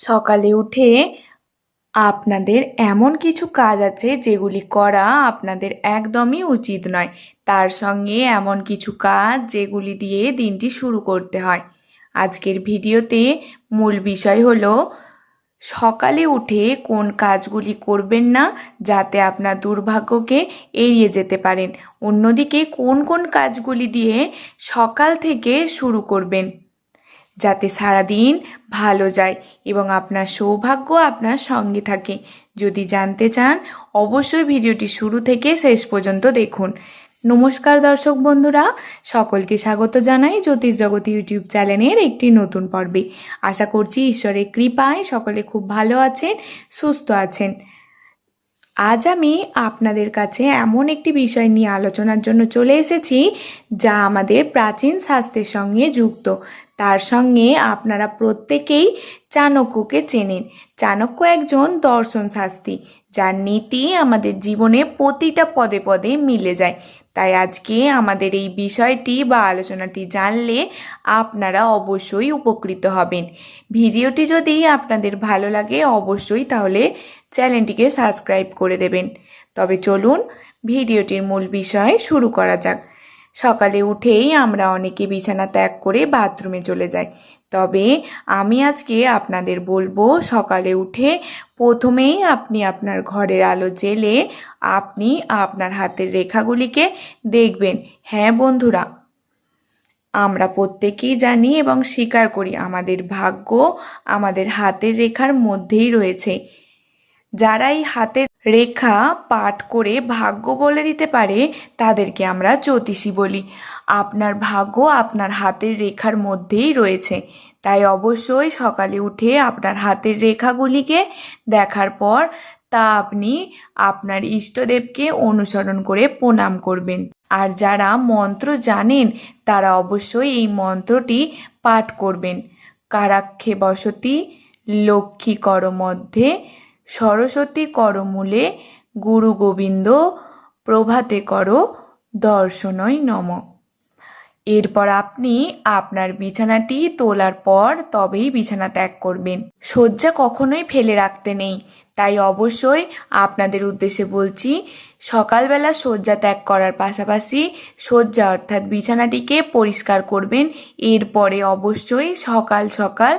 সকালে উঠে আপনাদের এমন কিছু কাজ আছে যেগুলি করা আপনাদের একদমই উচিত নয়। তার সঙ্গে এমন কিছু কাজ যেগুলি দিয়ে দিনটি শুরু করতে হয়। আজকের ভিডিওতে মূল বিষয় হলো, সকালে উঠে কোন কাজগুলি করবেন না যাতে আপনার দুর্ভাগ্যকে এড়িয়ে যেতে পারেন। অন্যদিকে কোন কোন কাজগুলি দিয়ে সকাল থেকে শুরু করবেন? যাতে সারাদিন ভালো যায় এবং আপনার সৌভাগ্য আপনার সঙ্গে থাকে। যদি জানতে চান, অবশ্যই ভিডিওটি শুরু থেকে শেষ পর্যন্ত দেখুন। নমস্কার দর্শক বন্ধুরা, সকলকে স্বাগত জানাই জ্যোতিষ জগৎ ইউটিউব চ্যানেলের একটি নতুন পর্বে। আশা করছি ঈশ্বরের কৃপায় সকলে খুব ভালো আছেন, সুস্থ আছেন। আজ আমি আপনাদের কাছে এমন একটি বিষয় নিয়ে আলোচনার জন্য চলে এসেছি, যা আমাদের প্রাচীন শাস্ত্রের সঙ্গে যুক্ত। তার সঙ্গে আপনারা প্রত্যেকেই চাণক্যকে চেনেন। চাণক্য একজন দর্শন শাস্ত্রী। যার নীতি আমাদের জীবনে প্রতিটা পদে পদে মিলে যায়। তাই আজকে আমাদের এই বিষয়টি বা আলোচনাটি জানলে আপনারা অবশ্যই উপকৃত হবেন। ভিডিওটি যদি আপনাদের ভালো লাগে অবশ্যই তাহলে চ্যানেলটিকে সাবস্ক্রাইব করে দেবেন। তবে চলুন ভিডিওটির মূল বিষয় শুরু করা যাক। সকালে উঠেই আমরা অনেকে বিছানা ত্যাগ করে বাথরুমে চলে যাই। তবে আমি আজকে আপনাদের বলব, সকালে উঠে প্রথমেই আপনি আপনার ঘরের আলো জেলে আপনি আপনার হাতের রেখাগুলিকে দেখবেন। হ্যাঁ বন্ধুরা, আমরা প্রত্যেকেই জানি এবং স্বীকার করি আমাদের ভাগ্য আমাদের হাতের রেখার মধ্যেই রয়েছে। যারা এই হাতের রেখা পাঠ করে ভাগ্য বলে দিতে পারে, তাদেরকে আমরা জ্যোতিষী বলি। আপনার ভাগ্য আপনার হাতের রেখার মধ্যেই রয়েছে। তাই অবশ্যই সকালে উঠে আপনার হাতের রেখাগুলিকে দেখার পর তা আপনি আপনার ইষ্টদেবকে অনুসরণ করে প্রণাম করবেন। আর যারা মন্ত্র জানেন, তারা অবশ্যই এই মন্ত্রটি পাঠ করবেন। কারাক্ষে বসতি লক্ষ্মী কর মধ্যে সরস্বতী করমূলে গুরু গোবিন্দ প্রভাতে কর দর্শনই নম। এরপর আপনি আপনার বিছানাটি তোলার পর তবেই বিছানা ত্যাগ করবেন। শয্যা কখনোই ফেলে রাখতে নেই। তাই অবশ্যই আপনাদের উদ্দেশ্যে বলছি, সকালবেলা শয্যা ত্যাগ করার পাশাপাশি শয্যা অর্থাৎ বিছানাটিকে পরিষ্কার করবেন। এরপরে অবশ্যই সকাল সকাল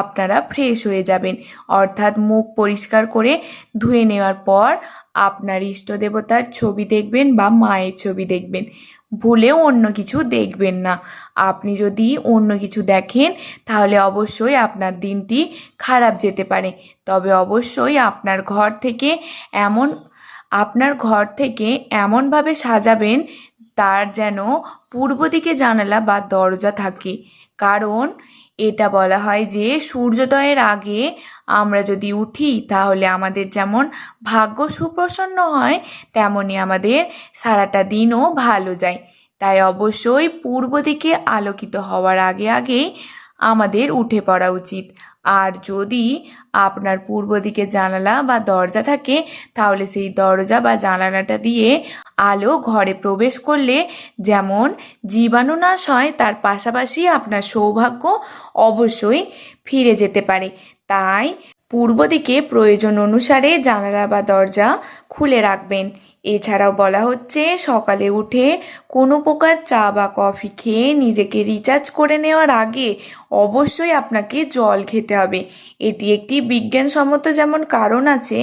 আপনারা ফ্রেশ হয়ে যাবেন। অর্থাৎ মুখ পরিষ্কার করে ধুয়ে নেওয়ার পর আপনার ইষ্ট দেবতার ছবি দেখবেন বা মায়ের ছবি দেখবেন। ভুলেও অন্য কিছু দেখবেন না। আপনি যদি অন্য কিছু দেখেন, তাহলে অবশ্যই আপনার দিনটি খারাপ যেতে পারে। তবে অবশ্যই আপনার ঘর থেকে এমন, আপনার ঘর থেকে এমনভাবে সাজাবেন তার যেন পূর্ব দিকে জানালা বা দরজা থাকে। কারণ এটা বলা হয় যে, সূর্যোদয়ের আগে আমরা যদি উঠি, তাহলে আমাদের যেমন ভাগ্য সুপ্রসন্ন হয় তেমনই আমাদের সারাটা দিনও ভালো যায়। তাই অবশ্যই পূর্ব দিকে আলোকিত হওয়ার আগে আগেই আমাদের উঠে পড়া উচিত। আর যদি আপনার পূর্ব দিকে জানালা বা দরজা থাকে, তাহলে সেই দরজা বা জানালাটা দিয়ে আলো ঘরে প্রবেশ করলে যেমন জীবাণু নাশ হয়, তার পাশাপাশি আপনার সৌভাগ্য অবশ্যই ফিরে যেতে পারে। তাই পূর্ব দিকে প্রয়োজন অনুসারে জানালা বা দরজা খুলে রাখবেন। এছাড়াও বলা হচ্ছে, সকালে উঠে কোনো প্রকার চা বা কফি খেয়ে নিজেকে রিচার্জ করে নেওয়ার আগে অবশ্যই আপনাকে জল খেতে হবে। এটি একটি বিজ্ঞানসম্মত যেমন কারণ আছে,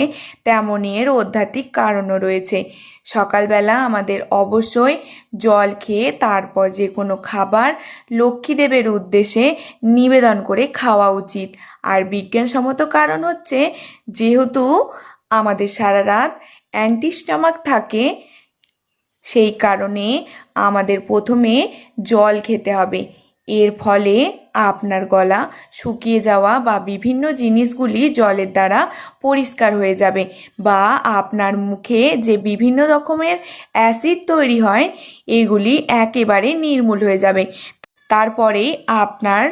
তেমনই এর আধ্যাত্মিক কারণও রয়েছে। সকালবেলা আমাদের অবশ্যই জল খেয়ে তারপর যে কোনো খাবার লক্ষ্মীদেবের উদ্দেশ্যে নিবেদন করে খাওয়া উচিত। আর বিজ্ঞানসম্মত কারণ হচ্ছে যেহেতু আমাদের সারা রাত অ্যান্টিস্টামাক থাকে, সেই কারণে আমাদের প্রথমে জল খেতে হবে। এর ফলে আপনার গলা শুকিয়ে যাওয়া বা বিভিন্ন জিনিসগুলি জলের দ্বারা পরিষ্কার হয়ে যাবে বা আপনার মুখে যে বিভিন্ন রকমের অ্যাসিড তৈরি হয়, এগুলি একেবারে নির্মূল হয়ে যাবে। তারপরেই আপনার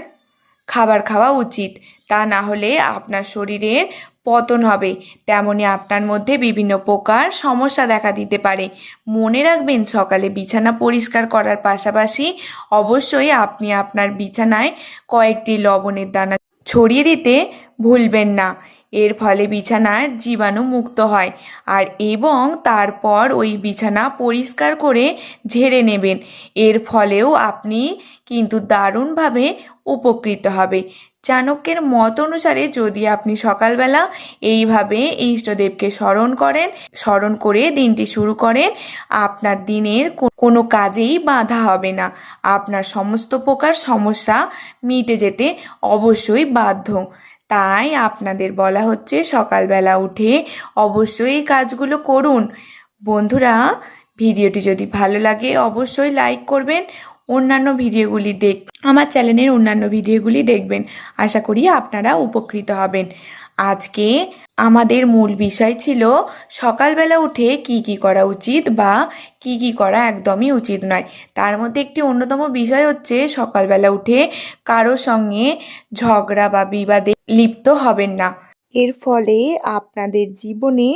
খাবার খাওয়া উচিত। তা না হলে আপনার শরীরের পতন হবে। তেমনি আপনার মধ্যে বিভিন্ন প্রকার সমস্যা দেখা দিতে পারে। মনে রাখবেন, সকালে বিছানা পরিষ্কার করার পাশাপাশি অবশ্যই আপনি আপনার বিছানায় কয়েকটি লবণের দানা ছড়িয়ে দিতে ভুলবেন না। এর ফলে বিছানার জীবাণু মুক্ত হয়। আর এবং তারপর ওই বিছানা পরিষ্কার করে ঝেড়ে নেবেন। এর ফলেও আপনি কিন্তু দারুণভাবে উপকৃত হবে। চাণক্যের মত অনুসারে যদি আপনি সকালবেলা এইভাবে ইষ্টদেবকে স্মরণ করেন, স্মরণ করে দিনটি শুরু করেন, আপনার দিনের কোনো কাজেই বাধা হবে না। আপনার সমস্ত প্রকার সমস্যা মিটে যেতে অবশ্যই বাধ্য। তাই আপনাদের বলা হচ্ছে সকালবেলা উঠে অবশ্যই এই কাজগুলো করুন। বন্ধুরা, ভিডিওটি যদি ভালো লাগে অবশ্যই লাইক করবেন, অন্যান্য ভিডিওগুলি দেখ আমার চ্যানেলের অন্যান্য ভিডিওগুলি দেখবেন। আশা করি আপনারা উপকৃত হবেন। আজকে আমাদের মূল বিষয় ছিল সকালবেলা উঠে কি কি করা উচিত বা কি কি করা একদমই উচিত নয়। তার মধ্যে একটি অন্যতম বিষয় হচ্ছে সকালবেলা উঠে কারও সঙ্গে ঝগড়া বা বিবাদে লিপ্ত হবেন না। এর ফলে আপনাদের জীবনে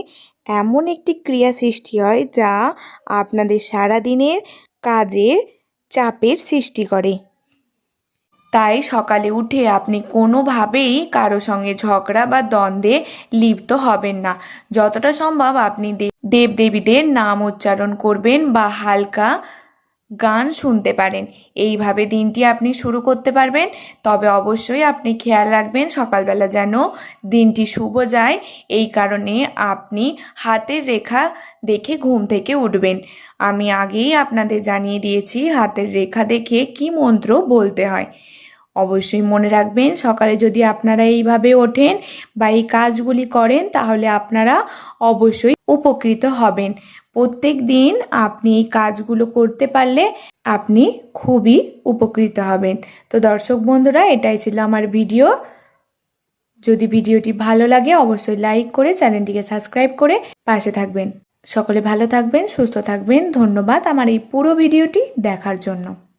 এমন একটি ক্রিয়া সৃষ্টি হয় যা আপনাদের সারাদিনের কাজের চাপের সৃষ্টি করে। তাই সকালে উঠে আপনি কোনোভাবেই কারও সঙ্গে ঝগড়া বা দ্বন্দ্বে লিপ্ত হবেন না। যতটা সম্ভব আপনি দেবদেবীদের নাম উচ্চারণ করবেন বা হালকা গান শুনতে পারেন। এইভাবে দিনটি আপনি শুরু করতে পারবেন। তবে অবশ্যই আপনি খেয়াল রাখবেন, সকালবেলা যেন দিনটি শুভ যায়। এই কারণে আপনি হাতের রেখা দেখে ঘুম থেকে উঠবেন। আমি আগেই আপনাদের জানিয়ে দিয়েছি, হাতের রেখা দেখে কি মন্ত্র বলতে হয়। অবশ্যই মনে রাখবেন, সকালে যদি আপনারা এইভাবে ওঠেন বা এই কাজগুলি করেন, তাহলে আপনারা অবশ্যই উপকৃত হবেন। প্রত্যেক দিন আপনি এই কাজগুলো করতে পারলে আপনি খুবই উপকৃত হবেন। তো দর্শক বন্ধুরা, এটাই ছিল আমার ভিডিও। যদি ভিডিওটি ভালো লাগে, অবশ্যই লাইক করে চ্যানেলটিকে সাবস্ক্রাইব করে পাশে থাকবেন। সকলে ভালো থাকবেন, সুস্থ থাকবেন। ধন্যবাদ আমার এই পুরো ভিডিওটি দেখার জন্য।